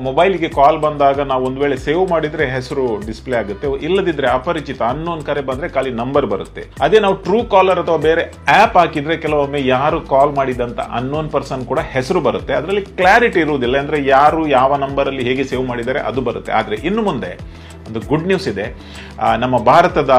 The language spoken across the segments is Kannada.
ಮೊಬೈಲ್ಗೆ ಕಾಲ್ ಬಂದಾಗ ನಾವು ಒಂದು ವೇಳೆ ಸೇವ್ ಮಾಡಿದ್ರೆ ಹೆಸರು ಡಿಸ್ಪ್ಲೇ ಆಗುತ್ತೆ. ಇಲ್ಲದಿದ್ರೆ ಅಪರಿಚಿತ ಅನ್ನೋನ್ ಕರೆ ಬಂದ್ರೆ ಖಾಲಿ ನಂಬರ್ ಬರುತ್ತೆ. ಅದೇ ನಾವು ಟ್ರೂ ಕಾಲರ್ ಅಥವಾ ಬೇರೆ ಆಪ್ ಹಾಕಿದ್ರೆ ಕೆಲವೊಮ್ಮೆ ಯಾರು ಕಾಲ್ ಮಾಡಿದಂತ ಅನ್ನೋನ್ ಪರ್ಸನ್ ಕೂಡ ಹೆಸರು ಬರುತ್ತೆ. ಅದರಲ್ಲಿ ಕ್ಲಾರಿಟಿ ಇರುವುದಿಲ್ಲ. ಅಂದ್ರೆ ಯಾರು ಯಾವ ನಂಬರ್ ಅಲ್ಲಿ ಹೇಗೆ ಸೇವ್ ಮಾಡಿದ್ದಾರೆ ಅದು ಬರುತ್ತೆ. ಆದ್ರೆ ಇನ್ನು ಮುಂದೆ ಒಂದು ಗುಡ್ ನ್ಯೂಸ್ ಇದೆ. ನಮ್ಮ ಭಾರತದ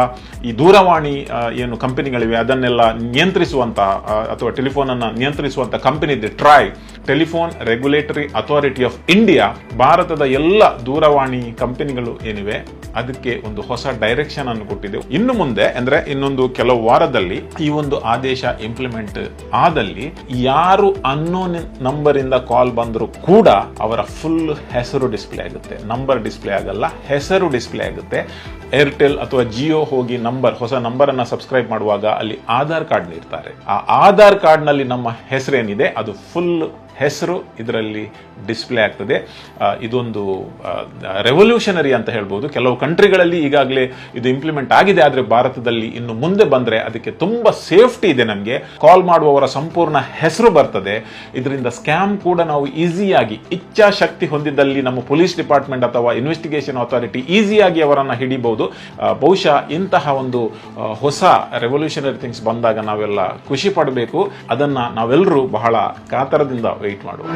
ಈ ದೂರವಾಣಿ ಏನು ಕಂಪನಿಗಳಿವೆ, ಅದನ್ನೆಲ್ಲ ನಿಯಂತ್ರಿಸುವಂತಹ ಅಥವಾ ಟೆಲಿಫೋನ್ ಅನ್ನ ನಿಯಂತ್ರಿಸುವಂತ ಕಂಪನಿ ಇದೆ TRAI telephone regulatory authority of India ಭಾರತದ ಎಲ್ಲ ದೂರವಾಣಿ ಕಂಪನಿಗಳು ಏನಿವೆ, ಅದಕ್ಕೆ ಒಂದು ಹೊಸ ಡೈರೆಕ್ಷನ್ ಅನ್ನು ಕೊಟ್ಟಿದೆ. ಇನ್ನು ಮುಂದೆ, ಅಂದ್ರೆ ಇನ್ನೊಂದು ಕೆಲವು ವಾರದಲ್ಲಿ ಈ ಒಂದು ಆದೇಶ ಇಂಪ್ಲಿಮೆಂಟ್ ಆದಲ್ಲಿ ಯಾರು ಅನ್ನೋನ್ ನಂಬರ್ ಇಂದ ಕಾಲ್ ಬಂದರೂ ಕೂಡ ಅವರ ಫುಲ್ ಹೆಸರು ಡಿಸ್ಪ್ಲೇ ಆಗುತ್ತೆ. ನಂಬರ್ ಡಿಸ್ಪ್ಲೇ ಆಗಲ್ಲ, ಹೆಸರು ಡಿಸ್ಪ್ಲೇ ಆಗುತ್ತೆ. ಏರ್ಟೆಲ್ ಅಥವಾ ಜಿಯೋ ಹೋಗಿ ನಂಬರ್ ಹೊಸ ನಂಬರ್ ಅನ್ನ ಸಬ್ಸ್ಕ್ರೈಬ್ ಮಾಡುವಾಗ ಅಲ್ಲಿ ಆಧಾರ್ ಕಾರ್ಡ್ ನೀಡ್ತಾರೆ. ಆ ಆಧಾರ್ ಕಾರ್ಡ್ನಲ್ಲಿ ನಮ್ಮ ಹೆಸರೇನಿದೆ, ಅದು ಫುಲ್ ಹೆಸರು ಇದರಲ್ಲಿ ಡಿಸ್ಪ್ಲೇ ಆಗ್ತದೆ. ಇದೊಂದು ರೆವಲ್ಯೂಷನರಿ ಅಂತ ಹೇಳ್ಬೋದು. ಕೆಲವು ಕಂಟ್ರಿಗಳಲ್ಲಿ ಈಗಾಗಲೇ ಇದು ಇಂಪ್ಲಿಮೆಂಟ್ ಆಗಿದೆ, ಆದರೆ ಭಾರತದಲ್ಲಿ ಇನ್ನು ಮುಂದೆ ಬಂದರೆ ಅದಕ್ಕೆ ತುಂಬ ಸೇಫ್ಟಿ ಇದೆ ನಮಗೆ. ಕಾಲ್ ಮಾಡುವವರ ಸಂಪೂರ್ಣ ಹೆಸರು ಬರ್ತದೆ. ಇದರಿಂದ ಸ್ಕ್ಯಾಮ್ ಕೂಡ ನಾವು ಈಸಿಯಾಗಿ, ಇಚ್ಛಾಶಕ್ತಿ ಹೊಂದಿದ್ದಲ್ಲಿ ನಮ್ಮ ಪೊಲೀಸ್ ಡಿಪಾರ್ಟ್ಮೆಂಟ್ ಅಥವಾ ಇನ್ವೆಸ್ಟಿಗೇಷನ್ ಅಥಾರಿಟಿ ಈಸಿಯಾಗಿ ಅವರನ್ನು ಹಿಡಿಬಹುದು. ಬಹುಶಃ ಇಂತಹ ಒಂದು ಹೊಸ ರೆವಲ್ಯೂಷನರಿ ಥಿಂಗ್ಸ್ ಬಂದಾಗ ನಾವೆಲ್ಲ ಖುಷಿ ಪಡಬೇಕು. ಅದನ್ನು ನಾವೆಲ್ಲರೂ ಬಹಳ ಕಾತರದಿಂದ ವೆಯ್ಟ್ ಮಾಡುವ